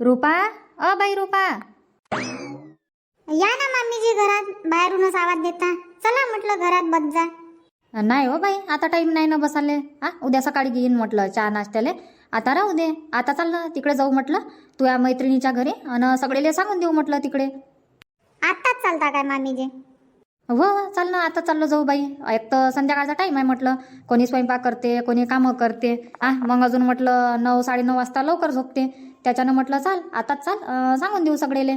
रुपा? अ बाई रुपा. या ना मामीजी घरात बाहेरूनच आवाज देता. चला म्हटलं घरात बस जा. नाही हो बाई आता टाईम नाही ना बसाले हा उद्या सकाळी घेईन म्हटलं चहा नाश्त्याले. आता राहू दे आता चाललं तिकडे जाऊ म्हटलं. तुझ्या मैत्रिणीच्या घरी आणि सगळेले सांगून देऊ म्हटलं तिकडे. आत्ताच चालता काय मामीजी? हो हो चाल ना आता चाललो जाऊ बाई. एक तर संध्याकाळचा टाईम आहे म्हटलं. कोणी स्वयंपाक करते कोणी कामं करते. आ मग अजून म्हटलं नऊ साडेनऊ वाजता लवकर झोपते. त्याच्यानं म्हटलं चाल आताच चाल अं, सांगून देऊ सगळेले.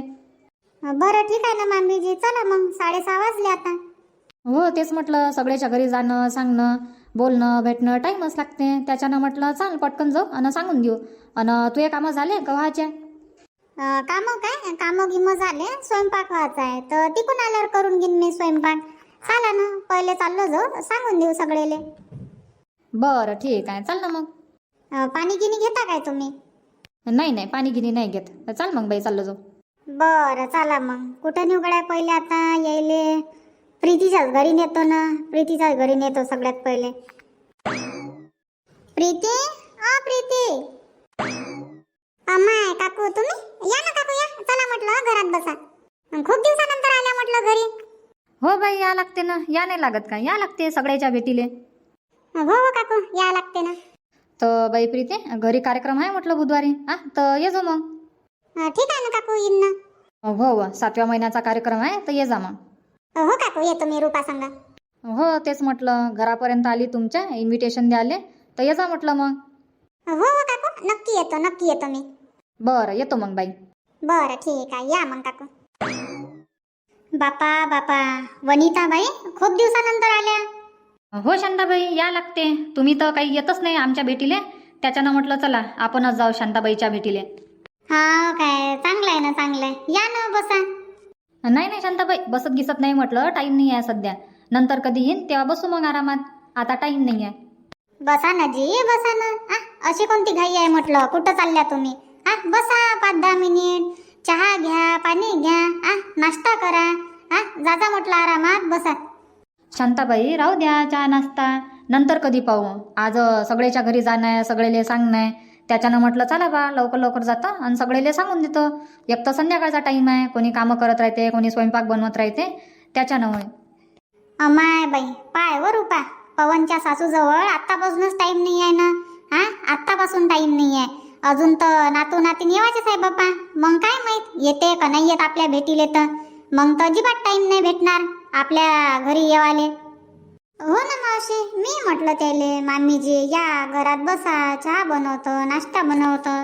बरं ठीक आहे ना मामीजी. चला मग साडेसहा वाजले आता. हो तेच म्हटलं सगळ्याच्या घरी जाणं सांगणं बोलणं भेटणं टाईमच लागते. त्याच्यानं म्हटलं चाल पटकन जाऊ आणि सांगून देऊ. आणि तुझे कामं झाले अं, कामं काय? कामं गिमं झाले स्वयंपाक व्हायचा आहे. तर तिकून आल्यावर करून घेईन मी स्वयंपाक. चला ना पहिले चाललो जाऊ सांगून देऊ सगळेले. बरं ठीक आहे. चाल ना मग. अं, पाणी गिनी घेता काय तुम्ही? नाही नाही पाणी गिनी नाही घेत. चाल मग बाई चाललो जाऊ. बरं चला मग. कुठं निवगड्या पहिले आता यायले? प्रीतीच्याच घरी नेतो ना. प्रीतीच्याच घरी नेतो सगळ्यात पहिले. प्रीती? अ प्रीती. अम्माय काकू तुम्ही? या ना काकू या. चला म्हटलं घरात बसा. खूप दिवसानंतर आल्या म्हटलं घरी. हो बाई या लागते ना. या नाही लागत का? या लागते सगळ्याच्या भेटीले. हो हो काकू या लागते ना. तर बाई प्रीती घरी कार्यक्रम आहे म्हटलं बुधवारी. हा तर ये जा मग. अं, ठीक आहे ना काकू येईन ना. हो हो सातव्या महिन्याचा कार्यक्रम आहे तर ये जा मग. हो काकू येतो मी रूपा सांगा. हो तेच म्हटलं. घरापर्यंत आली तुमच्या इन्व्हिटेशन द्याले. तर ये जा म्हटलं मग. हो हो काकू. नक्की येतो नक्की येतो मी. बरं येतो मग बाई. बरं ठीक आहे. या मग काकू. बापा बापा. वनिता बाई खूप दिवसानंतर आल्या. हो शांताबाई या लागते. तुम्ही तर काही येतच नाही आमच्या भेटीले. त्याच्यानं म्हटलं चला आपणच जाऊ शांताबाईच्या भेटीले. हा काय चांगलं आहे ना चांगलं आहे. या ना बसा. नाही नाही शांताबाई बसत गिसत नाही म्हटलं. टाईम नाही आहे सध्या. नंतर कधी येईन तेव्हा बसू मग आरामात. आता टाईम नाही आहे. बसा ना जी बसा ना. आ, अशी कोणती घाई आहे म्हटलं? कुठं चालल्या तुम्ही? हा बसा पाच दहा मिनिट. चहा घ्या पाणी घ्या. आ नाश्ता करा. हा जा जा म्हटलं आरामात बसा. शांताबाई राहू द्या चहा नाश्ता. नंतर कधी पाहू? आज सगळ्याच्या घरी जाणं आहे सगळेले सांगणं आहे. त्याच्यानं म्हटलं चला बा लवकर लवकर जातं आणि सगळेले सांगून देतो. एक तर संध्याकाळचा टाईम आहे कोणी कामं करत राहते कोणी स्वयंपाक बनवत राहते. त्याच्यानं होय. अमाय बाई पाय वर रुपा पवनच्या सासूजवळ आत्तापासूनच टाइम नाही आहे ना. हा आत्तापासून टाइम नाही आहे अजून तर नातू नातीन येवायचेच आहे बाप्पा. मग काय माहीत? येते का नाही येत आपल्या भेटीले तर? मग तर अजिबात टाईम नाही भेटणार आपल्या घरी येवाले. हो ना मावशी मी म्हटलं त्याले मामीजी या घरात बसा चहा बनवतो नाश्ता बनवतो.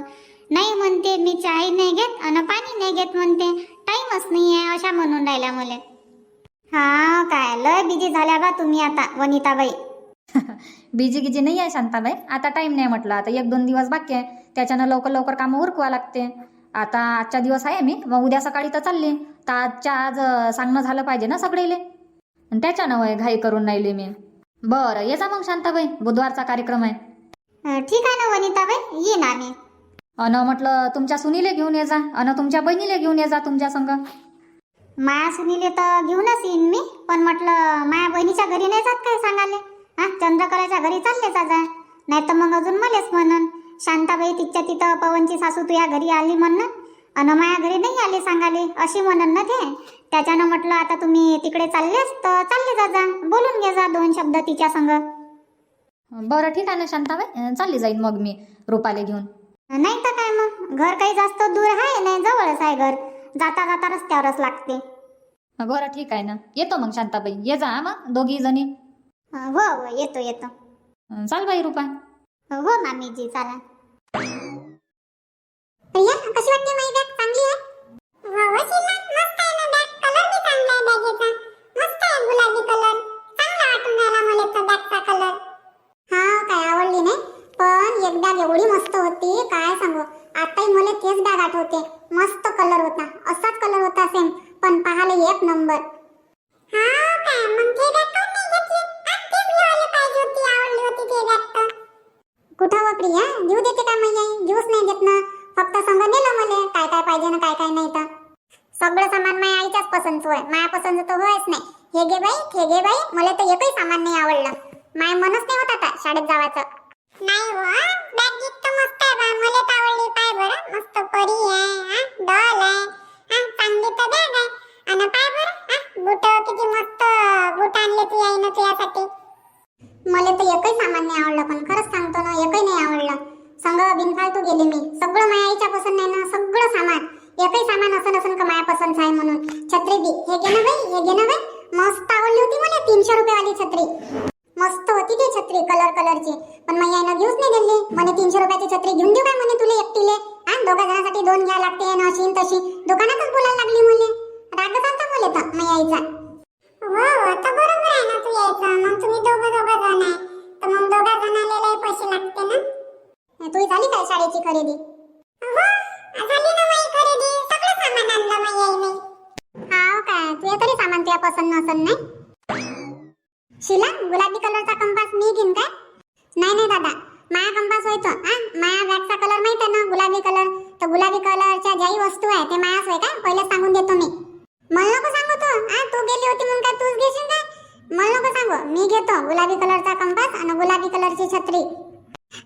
नाही म्हणते मी चहा नाही घेत आणि पाणी नाही घेत म्हणते. टाईमच नाही आहे अशा म्हणून राहिल्या मला. हा काय लय बिजी झाल्या बा तुम्ही आता वनिताबाई. बिजी गिजी नाही आहे शांताबाई. आता टाईम नाही म्हटलं. आता एक दोन दिवस बाकी आहे. त्याच्यानं लवकर लवकर कामं उरकवा लागते. आता आजचा दिवस आहे मी. मग उद्या सकाळी तर चालले. तर आजच्या आज सांगणं झालं पाहिजे ना सगळेले. आणि त्याच्यानं वय घाई करून राहिले मी. बरं ये जा मग शांताबाई. बुधवारचा कार्यक्रम आहे. ठीक आहे ना वनिताबाई. येईन आम्ही अन म्हटलं तुमच्या सुनीले घेऊन ये जा. अन तुमच्या बहिणीले घेऊन ये जा तुमच्या संग. माया सुनीले तर घेऊनच येईन मी. पण म्हटलं माया बहिणीच्या घरी नाही जात काय सांगाले हा चंद्रकलाच्या घरी चालले जा जा नाही तर मग अजून मलेच म्हणन. शांताबाई तिच्या तिथं पवनची सासू तुझ्या घरी आली म्हणन. अन माया घरी नाही आली सांगाले अशी म्हणन ना ते. त्याच्यानं म्हटलं आता तुम्ही तिकडे चाललेच तर चालले जा जा बोलून घे जा दोन शब्द तिच्या संग. बरं ठीक आहे ना शांताबाई. चालली जाईन मग मी रुपाले घेऊन. नाही तर काय मग? घर काही जास्त दूर आहे नाही जवळच आहे घर. जाता जाता रस्त्यावरच लागते. बरं ठीक आहे ना. येतो मग शांताबाई. ये जा मग दोघी जणी. हो हो येतो येतो. चाल बाई रुपा. हो मामीजी चला भैया कशी वाटते माझी बॅग चांगली आहे? हो हो शीला मस्त आहे ना बॅग कलर बी चांगला आहे बॅगेचा. मस्त आहे गुलाबी कलर चांगला वाटून राहिला मला तो बॅगचा कलर हा काय आवडली नाही? पण एक बॅग एवढी मस्त होती काय सांगू? आताही मला तेच बॅग आठवते. मस्त कलर होता. असाच कलर होता सेम पण पाहायला एक नंबर कुठं व प्रिया? जीव देते का मैया जीवच नाही देत ना. फक्त संग नेलं मला. काय काय पाहिजे ना काय काय नाही तर. सगळं सामान माझ्या आईच्याच पसंत होय माझ्या पसंत तर होयच नाही. हे गे बाई हे गे बाई. मला तर एकही सामान नाही आवडलं. माय मनच नाही होत आता शाळेत जावायचं नाही हो बॅग गीत तर मस्त आहे बा. मला तर आवडली. पाय बरं मस्त परी आहे डॉल आहे हा? चांगली तर बॅग आहे. आणि पाय बरं हा? बूट किती मस्त बूट आणले तू याईनं तुझ्यासाठी. मला तर एकही सामान नाही आवडलं पण खरंच सांगतो ना एकही नाही आवडलं. सगळं बिनफालतू गेले मी. सगळं माया आईच्या पसंत नाही ना सगळं सामान. एकही सामान असं नसून का माया पसंत आहे म्हणून. छत्री बी. हे घे ना बाई हे घे ना बाई. मस्त आवडली होती मला तीनशे रुपयावाली छत्री. मस्त होती ती छत्री कलर कलरची पण मग आईनं घेऊच नाही दिली. मला तीनशे रुपयाची छत्री घेऊन देऊ काय म्हणे तुला एकटीले? हा दोघा जणांसाठी दोन घ्या लागते ना अशी तशी. दुकानातच बोलायला लागली मुले. रागच आलता मुले मग यायचा वा आता बरं ना तू यायचं मग तुम्ही दोघं दोघं जण आहे. तर मग दोघा जणाला पैसे लागते ना? तुझी झाली काय शाळेची खरेदी? हो झाली ना माझी खरेदी. सगळं सामान आणलं मग याय नाही हाव काय तुझे तरी सामान तुझ्या पसंत नसन नाही? शिला गुलाबी कलरचा कंपास मी घेईन काय नाही नाही दादा माया कंपास होय तो हा माया बॅगचा कलर माहीत आहे ना गुलाबी कलर तर गुलाबी कलरच्या ज्याही वस्तू आहे ते मायाच होय काय पहिले सांगून देतो मी मला नको सांगू तू हा तू गेली होती म्हणून काय तूच घेशील काय मला नको सांगू मी घेतो गुलाबी कलरचा कंपास आणि गुलाबी कलरची छत्री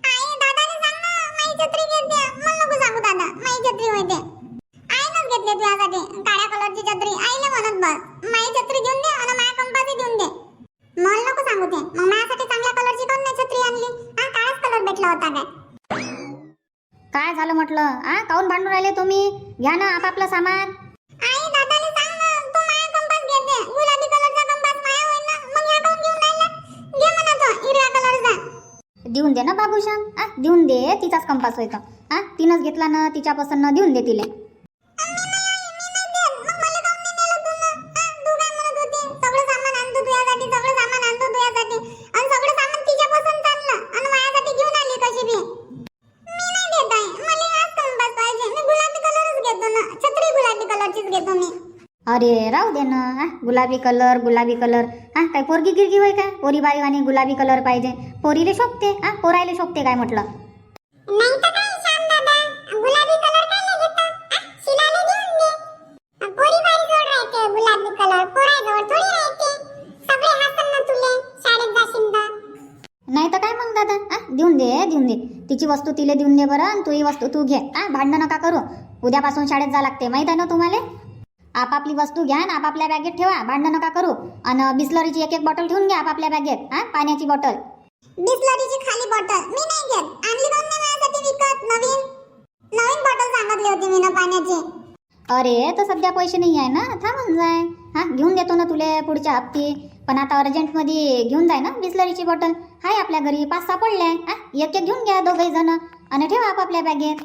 आई दादाने सांग ना माझी छत्री घेते मला नको सांगू दादा माझी छत्री होय ते आईनच तुझ्यासाठी काळ्या कलरची छत्री. आईने म्हणत बस. माझी छत्री घेऊन दे आणि माझा कंपासही घेऊन दे. मला नको सांगू ते. मग माझ्यासाठी चांगल्या कलरची कोण नाही छत्री आणली? हा काळाच कलर भेटला होता काय? काय झालं म्हटलं? आ काऊन भांडून राहिले तुम्ही? घ्या ना आपापलं सामान. आई दादाने सांग ना तू माझा कंपास घे दे. गुलाबी कलरचा कंपास माया होईल ना मग या काऊन घेऊन राहिला घे म्हणा तो हिरव्या कलरचा. देऊन दे ना बाबूश्याम आ देऊन दे तिचाच कंपास होय तो. आ तिनंच घेतला ना तिच्या पसंत देऊन दे तिले. गुलाबी कलर गुलाबी कलर. हा काय पोरगी गिरगी होय काय? पोरी बाई आणि गुलाबी कलर पाहिजे. पोरीले शोभते हा पोरायले शोभते काय म्हटलं? नाही तर काय मग दादा? आ देऊन दे देऊन दे. तिची वस्तू तिले देऊन दे बरं आणि तुही वस्तू तू घे. आ भांडणं नका करू. उद्यापासून शाळेत जा लागते. माहीत आहे ना तुम्हाला? आपापली वस्तू घ्या आणि आपापल्या बॅगेत ठेवा. भांडणं नका करू. आणि बिस्लरीची एक एक बॉटल ठेवून घ्या आपापल्या बॅगेत हा? पाण्याची बॉटल बिस्लरीची खाली बॉटल मी नाही घेत. आणली काऊन नाही माझ्यासाठी विकत. नवीन? नवीन बॉटल सांगितली होती मी ना पाण्याची. अरे तर सध्या पैसे नाही आहे ना? थांबून जाय. हा घेऊन देतो ना तुले पुढच्या हप्ती. पण आता अर्जंटमध्ये घेऊन जाय ना बिस्लरीची बॉटल हाय आपल्या घरी पाच सहा पडले. आहे हा एक एक घेऊन घ्या दोघही जण. आणि ठेवा आपापल्या बॅगेत.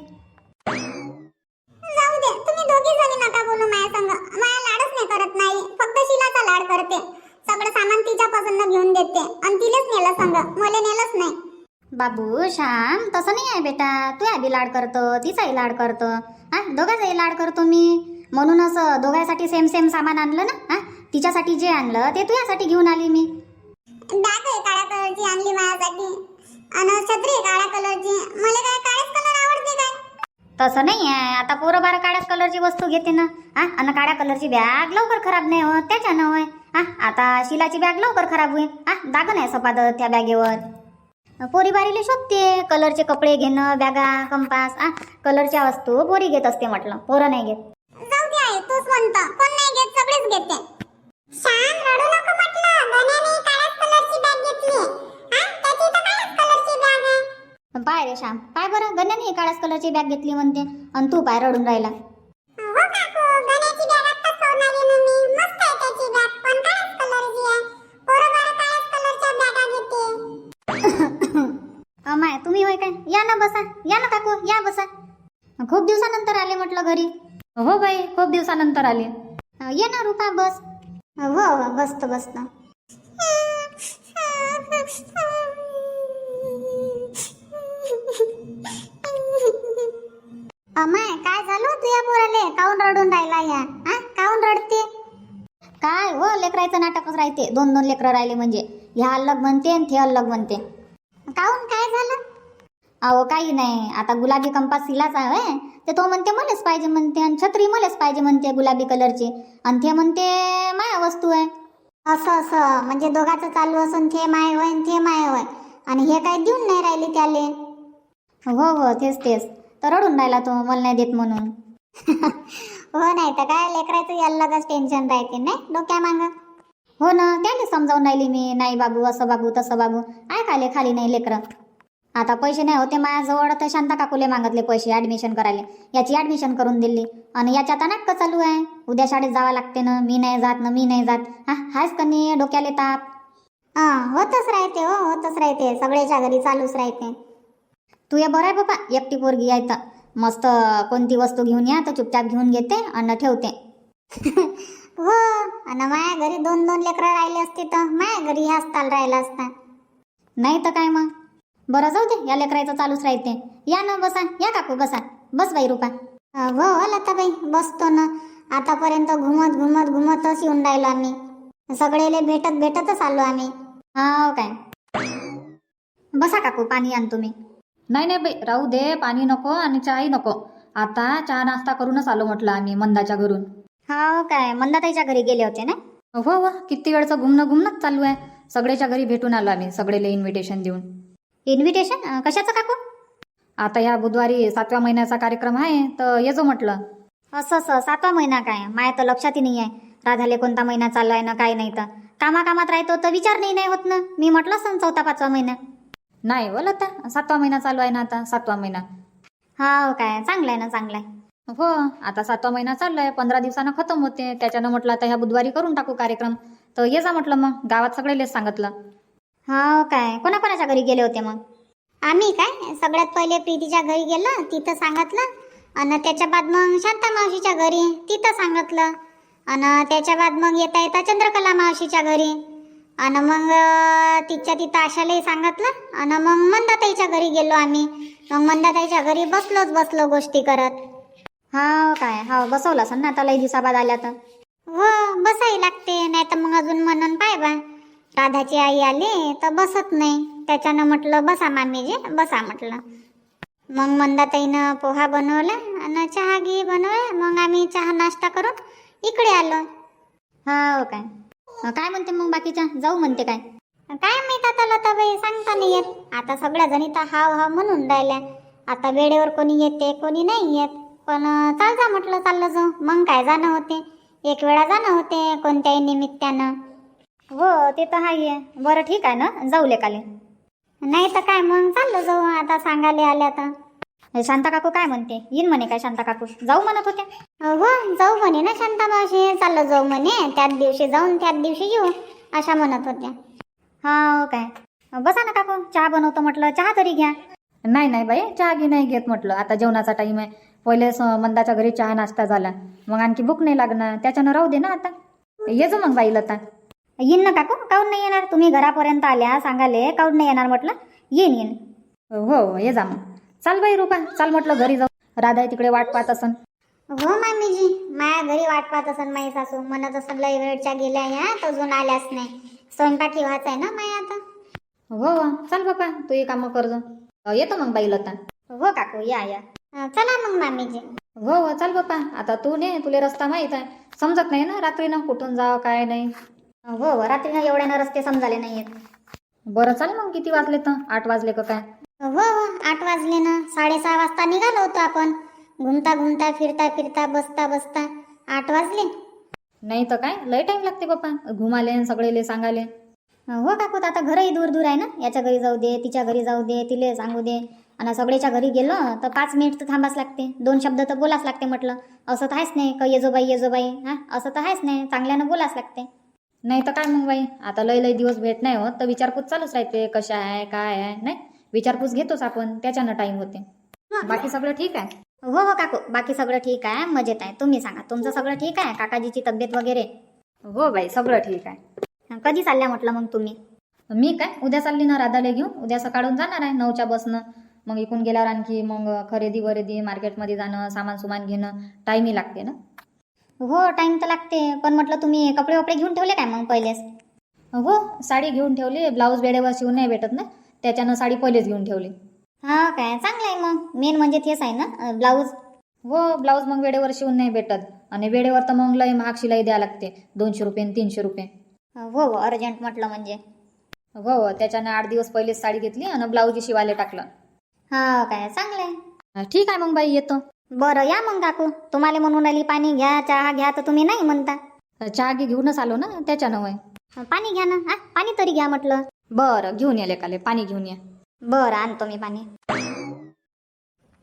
बाबू श्याम तसं नाही आहे बेटा. तू बी लाड करतो तिचाही लाड करतो. हा दोघांचाही लाड करतो मी. म्हणूनच दोघांसाठी सेम सेम सामान आणलं ना? हा तिच्यासाठी जे आणलं ते तुझ्यासाठी घेऊन आली मी. बॅग आहे काळ्या कलरची आणली माझ्यासाठी. आणि छत्री काळ्या कलरची मला काय कलर आवडते काय? तसं नाही आहे. आता पोरं बारा काळ्या कलरची वस्तू घेते ना? हा आणि काळ्या कलरची बॅग लवकर खराब नाही होत त्याच्यानं होय. हा आता शिलाची बॅग लवकर खराब होईल. हा दाग नाही सपाद त्या बॅगेवर पोरी बारीले शोधते कलरचे कपडे घेणं बॅगा कंपास हा कलरच्या वस्तू पोरी घेत असते म्हटलं. पोरं नाही घेत. जाऊ दे आई तूच म्हणतो. कोण नाही घेत सगळेच घेते. श्याम रडू नको म्हटलं. गण्याने काळ्याच कलरची बॅग घेतली. त्याची तर काळ्याच कलरची बॅग आहे. पाय रे श्याम पाय बरं. गण्याने काळ्याच कलरची बॅग घेतली म्हणते. आणि तू पाय रडून राहिला. हो काकू गण्याची बॅग आत्ताच पाहून आली ना मी. मस्त आहे त्याची बॅग पण काळ्याच कलरची आहे पोरं बारा काळ्याच कलरच्या बॅगा घेते होय काय? या ना बसा. या ना काकू या बसा. खूप दिवसानंतर आले म्हटलं घरी. हो बाई खूप दिवसानंतर आले. ये ना रुपा बस. हो हो बसतो बसतो. अमाय काय झालं तुझ्या पोराले? काऊन रडून राहिला या? हा? काऊन रडते? काय हो लेकरायचं नाटकच राहते. दोन दोन लेकरं राहिले म्हणजे. ह्या अलग म्हणते आणि ते अलग म्हणते. काऊन? काय झालं? अहो काही नाही. आता गुलाबी कंपास सिलाचा आहे ते तो म्हणते मलेच पाहिजे म्हणते आणि छत्री मलेच पाहिजे म्हणते गुलाबी कलरची. आणि ते म्हणते माया वस्तू आहे. असं असं. म्हणजे दोघांचं चालू असून थे माय होय आणि ते माय होय. आणि हे काय देऊन नाही राहिली त्याले. हो हो. तेच तेच. तर रडून राहिला तो मला नाही देत म्हणून. हो नाही तर काय लेकराचं अलगच टेन्शन राहते नाही? डोक्या मांग. हो ना त्याने समजावून राहिली मी. नाही बाबू असं बाबू तसं बाबू. आहे ऐकाले खाली नाही लेकरं? आता पैसे नाही होते माझ्याजवळ तर शांता काकूले मागितले पैसे ॲडमिशन करायला. याची ॲडमिशन करून दिली. आणि याची आता नाटकं चालू आहे. उद्या शाळेत जावं लागते ना मी नाही जात ना मी नाही जात. हा हायच कनी डोक्याला ताप? हा होतच राहते हो होतच राहते. सगळ्याच्या घरी चालूच राहते. तू या बरं आहे बाबा एकटी पोरगी आहे तर. मस्त कोणती वस्तू घेऊन या तर चुपचाप घेऊन घेते आणि ठेवते. हो आणि माझ्या घरी दोन दोन लेकरं राहिले असते तर माझ्या घरी ह्याच ताल राहिला असता. नाही तर काय मग? बरं जाऊ दे या लेकरायचं चालूच राहते या ना बसा या काकू बसा. बस बाई रुपा. हो लताबाई बसतो ना. आतापर्यंत घुमत घुमत घुमतच येऊन राहिलो आम्ही. सगळेले भेटत भेटतच आलो आम्ही. हा काय? बसा काकू पाणी आण तुम्ही. नाही नाही बाई राहू दे पाणी नको आणि चहाही नको. आता चहा नाश्ता करूनच आलो म्हटलं आम्ही मंदाच्या घरून. हा काय मंदाताईच्या घरी गेले होते ना? हो हो किती वेळचं घुमणं घुमणंच चालू आहे. सगळ्याच्या घरी भेटून आलो आम्ही सगळेले इन्व्हिटेशन देऊन. इन्व्हिटेशन कशाचं काकू? आता या बुधवारी सातव्या महिन्याचा कार्यक्रम आहे तर येजो म्हटलं. असं असं. सातवा महिना काय? माया तर लक्षातही नाही आहे. राधाले कोणता महिना चालू आहे ना काय नाही तर. कामाकामात राहतो तर विचार नाही नाही होत ना. मी म्हटलं असं चौथा पाचवा महिना. नाही बोल आता. सातवा महिना चालू आहे ना आता? सातवा महिना. हा काय. चांगलं आहे ना चांगलं आहे. हो आता सातवा महिना चालू आहे. पंधरा दिवसानं खतम होते. त्याच्यानं म्हटलं आता ह्या बुधवारी करून टाकू कार्यक्रम. तर ये जा म्हटलं मग. गावात सगळेलेच सांगितलं. हा काय? कोणाकोणाच्या घरी गेले होते मग? आम्ही काय? सगळ्यात पहिले प्रीतीच्या घरी गेलो तिथं सांगितलं. आणि त्याच्या बाद मग शांता मावशीच्या घरी तिथं सांगितलं. आणि त्याच्या बाद मग येता येता चंद्रकला मावशीच्या घरी. आणि मग तिच्या तिथं आशालाही सांगितलं. आणि मग मंदाताईच्या घरी गेलो आम्ही. मग मंदाताईच्या घरी बसलोच बसलो गोष्टी करत. हा काय? हा बसवलं ना आता लई दिवसाबाद आल्या तर? हो बसाही लागते. नाही तर मग अजून म्हणून पाय बा. राधाची आई आली तर बसत नाही. त्याच्यानं म्हटलं बसा मामीजी बसा म्हटलं. मग मंदाताईनं पोहा बनवला आणि चहा घी बनवला. मग आम्ही चहा नाश्ता करून इकडे आलो. हा काय? काय म्हणते मग बाकीच्या? जाऊ म्हणते काय? काय माहीत आता लताबाई सांगता नाही येत. आता सगळ्या जणी तर हाव हाव म्हणून राहिल्या. आता वेळेवर कोणी येते कोणी नाही येत. पण चाल जा म्हटलं चाललं जाऊ. मग काय जाणं होते? एक वेळा जाणं होते कोणत्याही निमित्तानं. हो ते तर आहे बरं ठीक आहे ना? जाऊ लेकाले नाही तर काय मग? चाललं जाऊ आता सांगायला आल्या तर. हे शांता काकू काय म्हणते? येईन म्हणे काय शांता काकू? जाऊ म्हणत होत्या. हो जाऊ म्हणे ना शांता मावशी. चाललं जाऊ म्हणे. त्याच दिवशी जाऊन त्याच दिवशी येऊ अशा म्हणत होत्या. हा काय. बसा ना काकू. चहा बनवतो म्हटलं. चहा तरी घ्या. नाही नाही बाई चहा घी नाही घेत म्हटलं. आता जेवणाचा टाइम आहे. पहिले स- मंदाच्या घरी चहा नाश्ता झाला. मग आणखी भूक नाही लागणार. त्याच्यानं राहू दे ना आता. ये जो मग बाई लता. येईन ना काकू? काऊन नाही येणार? तुम्ही घरापर्यंत आल्या सांगाले काऊन नाही येणार म्हटलं? येईन येईन. हो ये जा मग. चाल बाई रुपा चाल म्हटलं घरी जाऊ. राधा तिकडे वाट पाहत असन. हो मामीजी. माया घरी वाट पाहत असन माई सासू. म्हणत असन लय वेळच्या गेल्या या तर अजून आल्याच नाही. स्वयंपाकी व्हायचा आहे ना माया आता? हो हो चाल बापा तू हे कामं कर जा. अ, येतो मग बाई लता. हो काकू या या. अं, चला मग मामीजी. हो हो चाल बापा. आता तू ने तुले रस्ता माहीत आहे. समजत नाही ना रात्रीनं कुठून जाव काय नाही. हो हो रात्रीनं एवढ्यानं रस्ते समजाले नाहीयेत. बरं चाल मग किती वाजले तर? आठ वाजले का काय? हो हो आठ वाजले ना. साडेसहा वाजता निघालो होतो आपण. घुमता घुमता फिरता फिरता बसता बसता आठ वाजले. नाही तर काय? लय टाइम लागते बापा घुमाले सगळेले सांगाले. हो काकू तर आता घरही दूर दूर आहे ना. याच्या घरी जाऊ दे तिच्या घरी जाऊ दे तिले सांगू दे. आणि सगळ्याच्या घरी गेलो तर पाच मिनिट तर थांबाच लागते. दोन शब्द तर बोलाच लागते म्हटलं. असं तर आहेच नाही का येजो बाई येजो बाई. हा? असं तर आहेच नाही. चांगल्यानं बोलाच लागते. नाही तर काय मग बाई? आता लय लय दिवस भेट नाही होत तर विचारपूस चालूच राहते कशा आहे काय आहे नाही? विचारपूस घेतोच आपण त्याच्यानं टाइम होते. बाकी सगळं ठीक आहे? हो हो काकू. बाकी सगळं ठीक आहे मजेत आहे. तुम्ही सांगा तुमचं सगळं ठीक आहे? काकाजीची तब्येत वगैरे? हो बाई सगळं ठीक आहे. कधी चालल्या म्हटलं मग तुम्ही? मी काय? उद्या चालली ना राधाले घेऊन. उद्या सकाळून जाणार आहे नऊच्या बसनं. मग इकून गेल्यावर आणखी मग खरेदी वरेदी मार्केटमध्ये जाणं सामान सुमान घेणं टाईमही लागते ना. हो टाइम तर लागते पण म्हटलं तुम्ही कपडे वपडे घेऊन ठेवले काय मग पहिलेच? हो साडी घेऊन ठेवली ब्लाऊज वेळेवर शिवून नाही भेटत ना त्याच्यानं साडी पहिलेच घेऊन ठेवली. हा काय चांगलं आहे मग. मेन म्हणजे तेच आहे ना ब्लाऊज हो ब्लाऊज मग वेळेवर शिवून नाही भेटत आणि वेळेवर तर मग लय महाग शिलाई द्यावी लागते दोनशे रुपये आणि तीनशे रुपये. हो हो अर्जंट म्हटलं म्हणजे. हो हो त्याच्यानं आठ दिवस पहिलेच साडी घेतली आणि ब्लाऊज शिवायला टाकलं. हा काय चांगलं आहे. ठीक आहे मग बाई येतो. बरं या मग काकू. तुम्हाला म्हणून आली पाणी घ्या चहा घ्या तर तुम्ही नाही म्हणता. चहा घे घेऊनच आलो ना त्याच्यानं वय पाणी घ्या ना हा पाणी तरी घ्या म्हटलं. बरं घेऊन या लेकाले पाणी घेऊन या. बरं आणतो मी पाणी.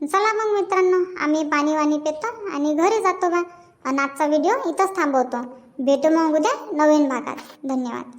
चला मग मित्रांनो आम्ही पाणी वाणी पितो आणि घरी जातो बा. आणि आजचा व्हिडिओ इथंच थांबवतो. भेटू मग उद्या नवीन भागात. धन्यवाद.